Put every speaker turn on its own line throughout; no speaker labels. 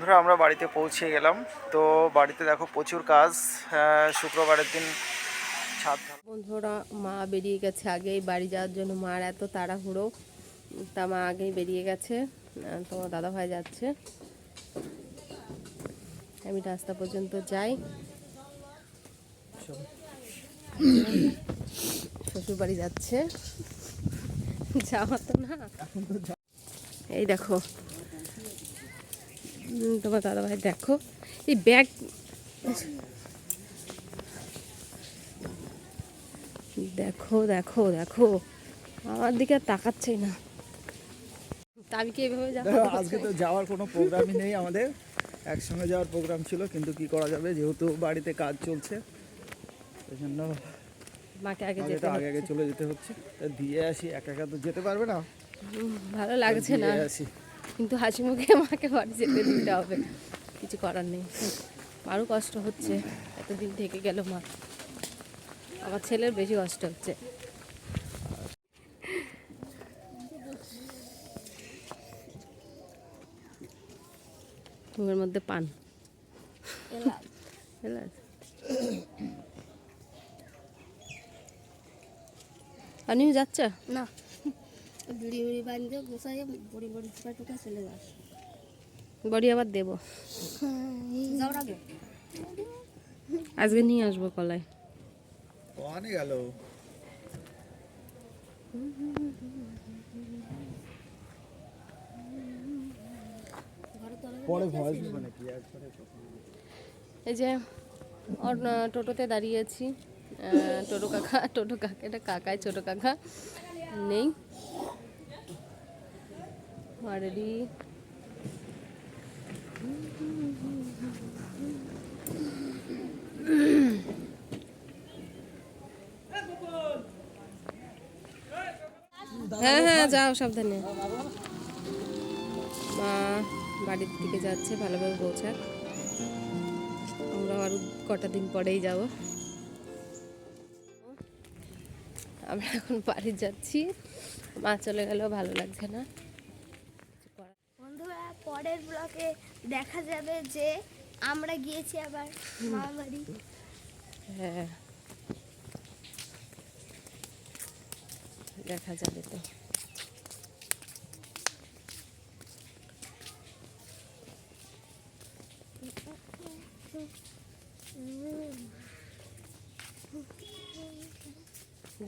বন্ধুরা, আমরা বাড়িতে পৌঁছে গেলাম। তো বাড়িতে দেখো প্রচুর কাজ শুক্রবারের দিন ছাদ
বন্ধুরা, মা বেরিয়ে গেছে আগেই, বাড়ি যাওয়ার জন্য মার এত তাড়াহুড়ো। তা মা আগেই বেরিয়ে গেছে তোমার দাদা ভাই যাচ্ছে। আমি রাস্তা পর্যন্ত যাই। শ্বশুর বাড়ি যাচ্ছে। যাওয়া তো না। এই দেখো তোমার দাদা ভাই দেখো। এই ব্যাগ দেখো দেখো দেখো। আমার দিকে আর তাকাচ্ছেই না। আমি কি এভাবে
আজকে তো যাওয়ার কোনো প্রোগ্রামই নেই আমাদের। একসঙ্গে যাওয়ার প্রোগ্রাম ছিল কিন্তু কি করা যাবে? যেহেতু বাড়িতে কাজ চলছে ওই জন্য
মাকে আগে
আগে
যেতে
আগে আগে চলে যেতে হচ্ছে। দিয়ে আসি একা একা তো যেতে পারবে না।
ভালো লাগছে না।
আসি।
কিন্তু হাসি মুখে মাকে বাড়ি যেতে দিতে হবে। কিছু করার নেই। আরও কষ্ট হচ্ছে। এতদিন থেকে গেল মা। আমার ছেলের বেশি কষ্ট হচ্ছে। মুখের মধ্যে পান। আনিও যাচ্ছে?
না। বড়ি বড়ি টুকা টুকা চলে যাস
বড়ি আবার দেবো। আজকে নিয়ে আসব কলাই
অনেক গেল? মানে
এই যে ওর টোটোতে দাঁড়িয়েছি টোটো কাকা টোটো কাকা এটা কাকায় ছোটো কাকা। নেই। অলরেডি হ্যাঁ হ্যাঁ যাও, সাবধানে। মা বাড়ির দিকে যাচ্ছে, ভালোভাবে পৌঁছাক। আমরা আরও কটা দিন পরেই যাব। আমরা এখন বাড়ি যাচ্ছি। মা চলে গেলেও ভালো লাগছে না।
পরের ব্লকে দেখা যাবে যে আমরা গিয়েছি আবার মামা বাড়ি
হ্যাঁ। দেখা যাবে তো।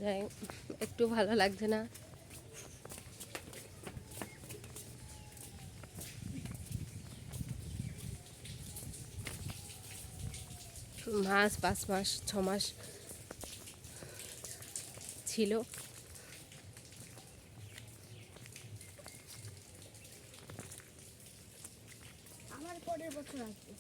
যাই একটু ভালো লাগছে না। মাস পাঁচ মাস ছ মাস ছিল।
আমার পরের বছর আসবে।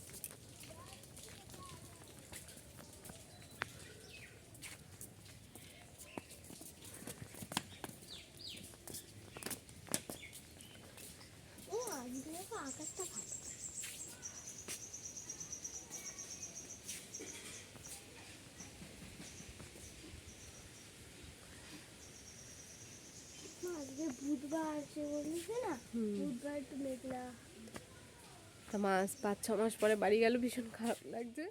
আকাশটা ভালো মা, আজকে বুধবার বলিস না? বুধবার একটু মেঘলা।
তা মাস পাঁচ ছ মাস পরে বাড়ি গেল ভীষণ খারাপ লাগছে।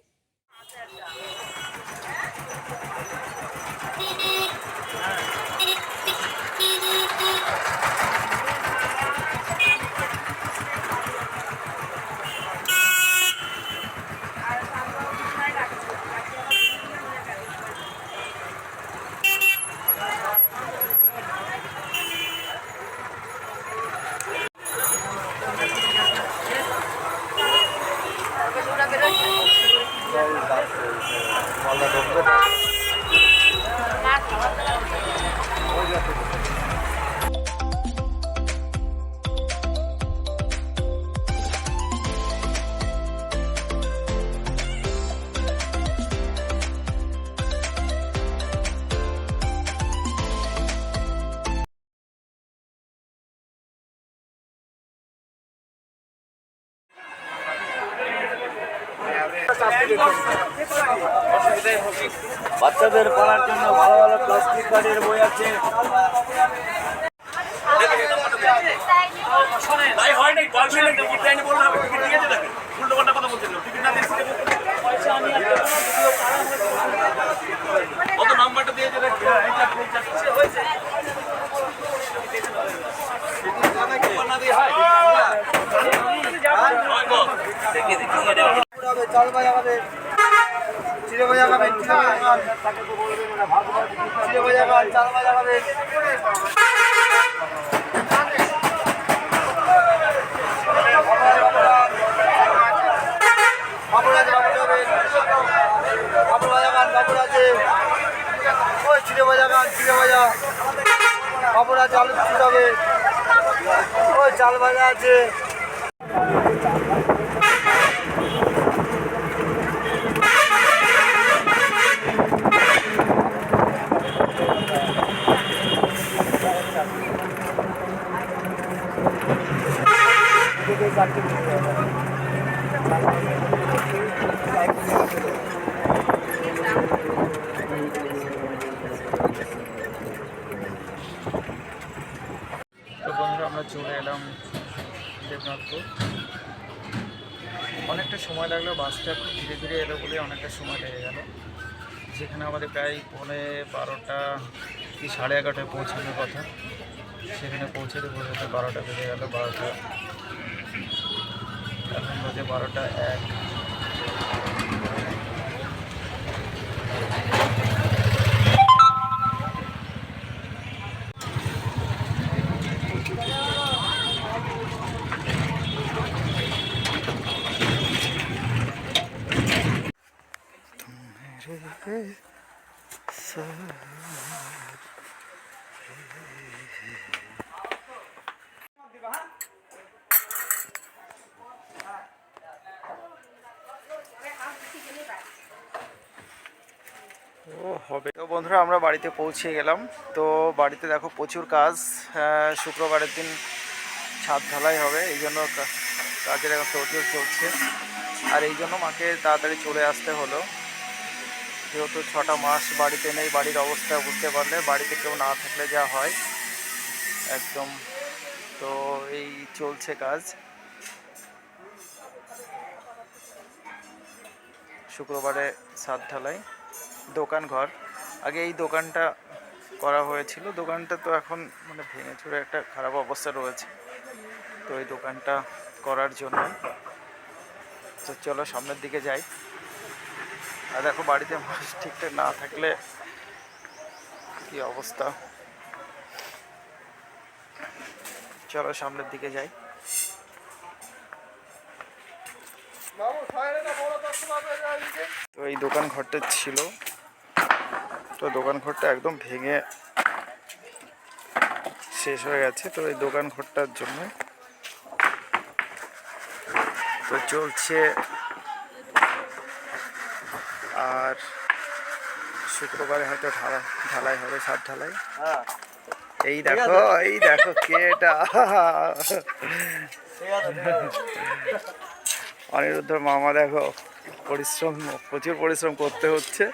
বাচ্চাদের পড়ার জন্য ভালো ভালো প্লাস্টিক গাড়ির বই আছে হয় নাই খাবে চিড়ে ভাজা খাবে চিড়ে ভাজা খান চিড়ে ভাজা খান চাল ভাজা খাবে পাপড় আছে পাপড় খাবেন পাপড় ভাজা খান পাপড় আছে। ওই চিড়ে ভাজা খান চিড়ে ভাজা পাপড় আছে, আলু হবে। ওই চাল ভাজা আছে।
আমরা চলে এলাম দেবনাথপুর। অনেকটা সময় লাগল বাসটা খুব ধীরে ধীরে এলো বলে অনেকটা সময় লেগে গেল। যেখানে আমাদের প্রায় পৌনে বারোটা কি সাড়ে এগারোটায় পৌঁছানোর কথা। সেখানে পৌঁছাতে পৌঁছাতে বারোটা বেজে গেল, বারোটা। এখন বাজে বারোটা এক। হবে। তো বন্ধুরা, আমরা বাড়িতে পৌঁছে গেলাম। তো বাড়িতে দেখো প্রচুর কাজ। শুক্রবারের দিন ছাদ ঢালাই হবে। এই জন্য কাজের এখন চলছে। আর এই জন্য মাকে তাড়াতাড়ি চলে আসতে হলো। যেহেতু ছটা মাস বাড়িতে নেই, বাড়ির অবস্থা বুঝতে পারলে বাড়িতে কেউ না থাকলে যা হয়। একদম। তো এই চলছে কাজ। শুক্রবারে ছাদ ঢালাই দোকান ঘর। আগে এই দোকানটা করা হয়েছিল। দোকানটা তো এখন মানে ভেঙে চুরে একটা খারাপ অবস্থা রয়েছে। তো এই দোকানটা করার জন্য তো চলো সামনের দিকে যাই। আর দেখো বাড়িতে মানুষ ঠিকঠাক না থাকলে কি অবস্থা? চলো সামনের দিকে যাই। তো এই দোকান ঘরটা ছিল। তো দোকান ঘরটা একদম ভেঙে শেষ হয়ে গেছে। তো এই দোকান ঘরটার জন্য তো চলছে আর শুক্রবারে হয়তো ঢালা ঢালাই হবে সাত ঢালাই।
হ্যাঁ।
এই দেখো এই দেখো কে এটা। অনিরুদ্ধর মামা দেখো পরিশ্রম প্রচুর পরিশ্রম করতে হচ্ছে।